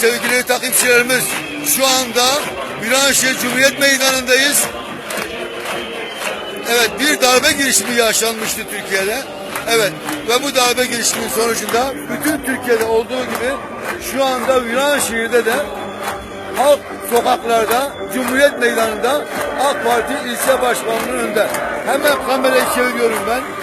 sevgili takipçilerimiz şu anda Viranşehir Cumhuriyet Meydanı'ndayız. Evet bir darbe girişimi yaşanmıştı Türkiye'de. Evet ve bu darbe girişiminin sonucunda bütün Türkiye'de olduğu gibi şu anda Viranşehir'de de halk sokaklarda Cumhuriyet Meydanı'nda AK Parti ilçe başkanlığının önünde. Hemen kamerayı çeviriyorum ben.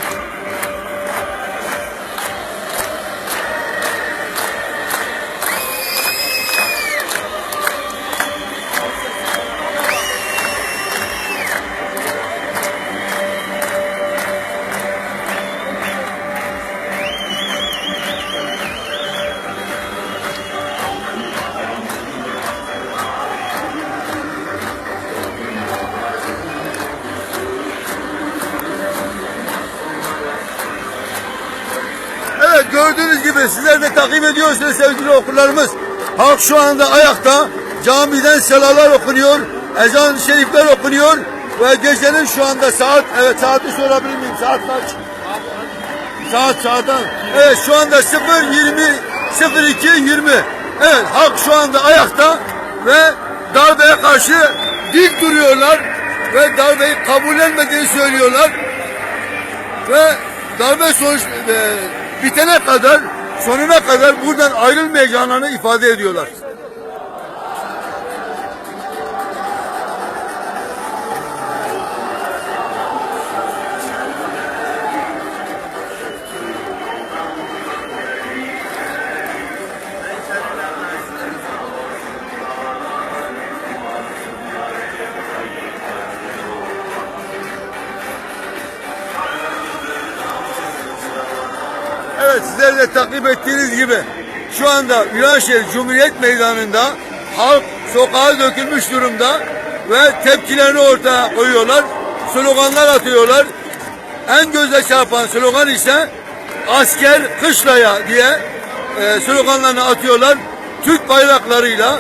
Gördüğünüz gibi sizler de takip ediyorsunuz sevgili okurlarımız. Halk şu anda ayakta. Camiden selalar okunuyor. Ezan-ı şerifler okunuyor. Ve gecenin şu anda saat, evet saati sorabilir miyim? Saat kaç? Saat saatan. Evet şu anda 0.20 02.20. Evet halk şu anda ayakta ve darbeye karşı dik duruyorlar ve darbeyi kabullenmediğini söylüyorlar ve darbe sonuç e, bitene kadar sonuna kadar buradan ayrılmayacağını ifade ediyorlar. Evet sizler de takip ettiğiniz gibi şu anda Viranşehir Cumhuriyet Meydanı'nda halk sokağa dökülmüş durumda ve tepkilerini ortaya koyuyorlar. Sloganlar atıyorlar. En göze çarpan slogan ise asker kışlaya diye e, sloganlarını atıyorlar. Türk bayraklarıyla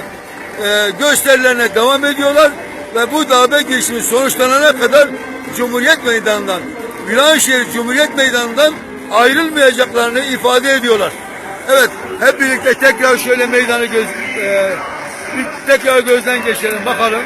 e, gösterilerine devam ediyorlar ve bu darbe girişimi sonuçlanana kadar Cumhuriyet Meydanı'ndan Viranşehir Cumhuriyet Meydanı'ndan ayrılmayacaklarını ifade ediyorlar. Evet, hep birlikte tekrar şöyle meydanı göz, e, tekrar gözden geçirelim bakalım.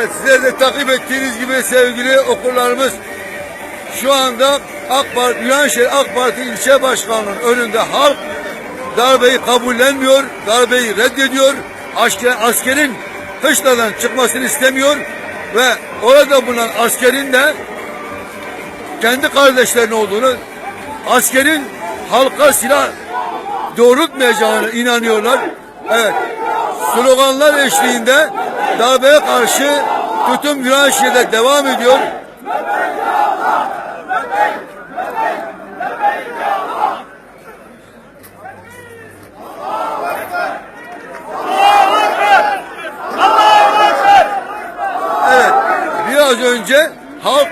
Evet, sizler de takip ettiğiniz gibi sevgili okurlarımız şu anda AK Parti, Viranşehir AK Parti ilçe başkanının önünde halk darbeyi kabullenmiyor, darbeyi reddediyor. Asker, askerin kışladan çıkmasını istemiyor ve orada bulunan askerin de kendi kardeşlerinin olduğunu, askerin halka silah doğrultmayacağına inanıyorlar. Evet. Sloganlar eşliğinde darbeye karşı tutum Viranşehir'de devam ediyor. Evet. Biraz önce halk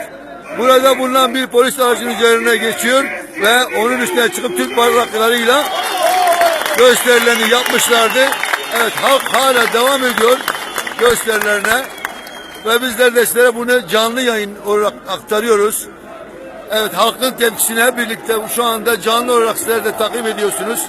burada bulunan bir polis aracının üzerine geçiyor ve onun üstüne çıkıp Türk bayraklarıyla gösterilerini yapmışlardı. Evet halk hala devam ediyor gösterilerine ve bizler de sizlere bunu canlı yayın olarak aktarıyoruz. Evet halkın tepkisine birlikte şu anda canlı olarak sizler de takip ediyorsunuz.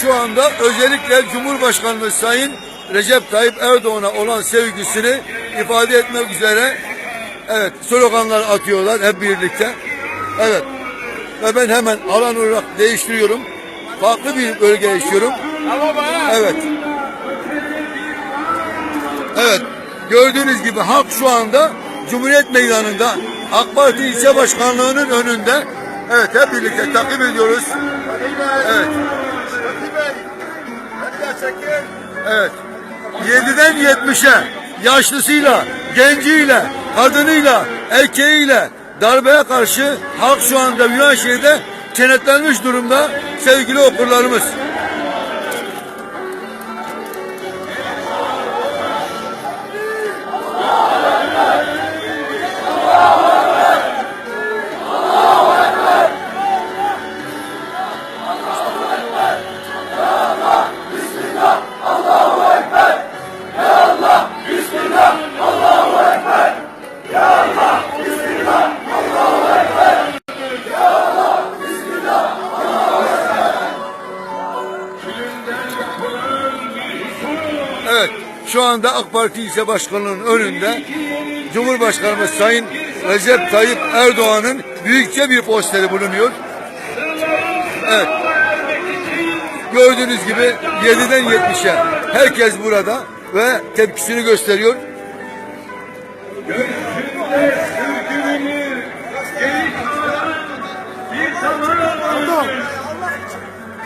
Şu anda özellikle Cumhurbaşkanımız Sayın Recep Tayyip Erdoğan'a olan sevgisini ifade etmek üzere evet sloganlar atıyorlar hep birlikte. Evet. Ve ben hemen alan olarak değiştiriyorum. Farklı bir bölgeye geçiyorum. Evet. Evet. Gördüğünüz gibi halk şu anda Cumhuriyet Meydanı'nda AK Parti ilçe başkanlığının önünde. Evet hep birlikte takip ediyoruz. Evet. Evet. 7'den 70'e yaşlısıyla, genciyle, kadınıyla, erkeğiyle darbeye karşı halk şu anda Viranşehir'de kenetlenmiş durumda sevgili okurlarımız. Evet, şu anda AK Parti ilçe başkanlığının önünde Cumhurbaşkanımız Sayın Recep Tayyip Erdoğan'ın büyükçe bir posteri bulunuyor. Evet. Gördüğünüz gibi 7'den 70'e herkes burada ve tepkisini gösteriyor. Kadın.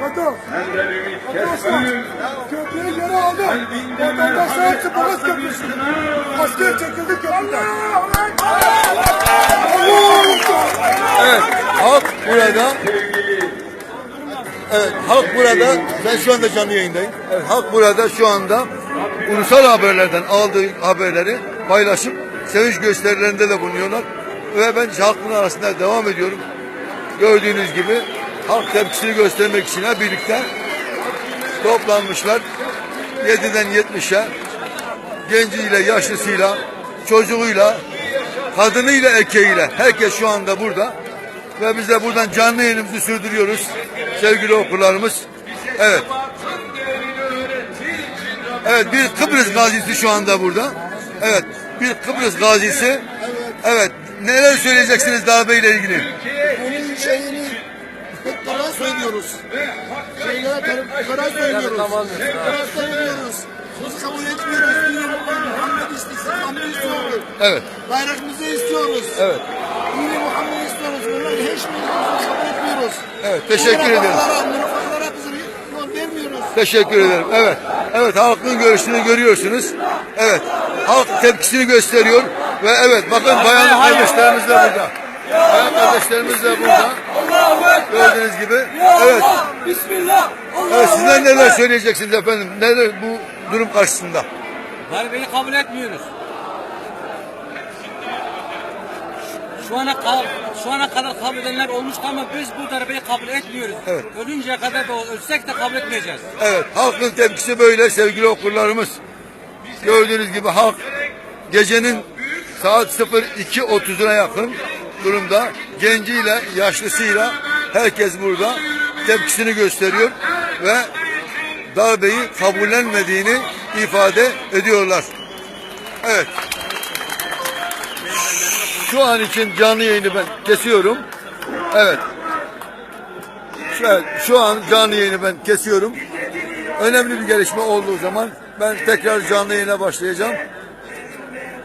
Arkadaşlar köprüyü geri aldım. Vatandaşlar hepsi Boğaz Köprüsü. Asker çekildi köprüden. Evet, halk burada. Evet, halk burada. Ben şu anda canlı yayındayım. Evet, halk burada şu anda ulusal haberlerden aldığı haberleri paylaşıp sevinç gösterilerinde de bulunuyorlar. Ve ben halkın arasında devam ediyorum. Gördüğünüz gibi halk tepkisini göstermek için birlikte toplanmışlar. 7'den 70'e genciyle, yaşlısıyla, çocuğuyla, kadınıyla, erkeğiyle herkes şu anda burada. Ve biz de buradan canlı yayınımızı sürdürüyoruz sevgili okurlarımız. Evet. Evet bir Kıbrıs gazisi şu anda burada. Evet bir Kıbrıs gazisi. Evet neler söyleyeceksiniz darbeyle ilgili? Onun şeyini söylüyoruz. Şeylere karar, karar söylüyoruz. Karar söylüyoruz. Biz kabul etmiyoruz. Dini Muhammed istikamını istiyoruz. Evet. Bayrakımızı istiyoruz. Evet. Dini Muhammed istiyoruz. Bunların hiçbirini kabul etmiyoruz. Evet, teşekkür ederim. baklara, münafıklara biz yol vermiyoruz. Teşekkür ederim. Evet. Evet halkın görüşünü görüyorsunuz. Evet. Halk tepkisini gösteriyor. Ve evet bakın bayan kardeşlerimiz de burada. Bayan kardeşlerimiz de burada. Gördüğünüz gibi. Evet. Bismillah. Evet sizler neler söyleyeceksiniz efendim? Neler bu durum karşısında? Darbeyi kabul etmiyoruz. Şu ana kal- şu ana kadar kabul edenler olmuştu ama biz bu darbeyi kabul etmiyoruz. Evet. Ölünceye kadar da ölsek de kabul etmeyeceğiz. Evet, halkın tepkisi böyle sevgili okurlarımız. Gördüğünüz gibi halk gecenin saat 02.30'una yakın durumda genciyle, yaşlısıyla herkes burada tepkisini gösteriyor ve darbeyi kabullenmediğini ifade ediyorlar. Evet. Şu an için canlı yayını ben kesiyorum. Evet. Evet, şu an canlı yayını ben kesiyorum. Önemli bir gelişme olduğu zaman ben tekrar canlı yayına başlayacağım.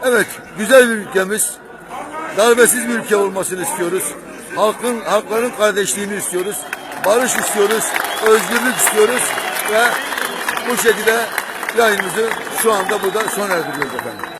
Evet, güzel bir ülkemiz. Darbesiz bir ülke olmasını istiyoruz. Halkın, halkların kardeşliğini istiyoruz. Barış istiyoruz, özgürlük istiyoruz ve bu şekilde yayınımızı şu anda burada sona erdiriyoruz efendim.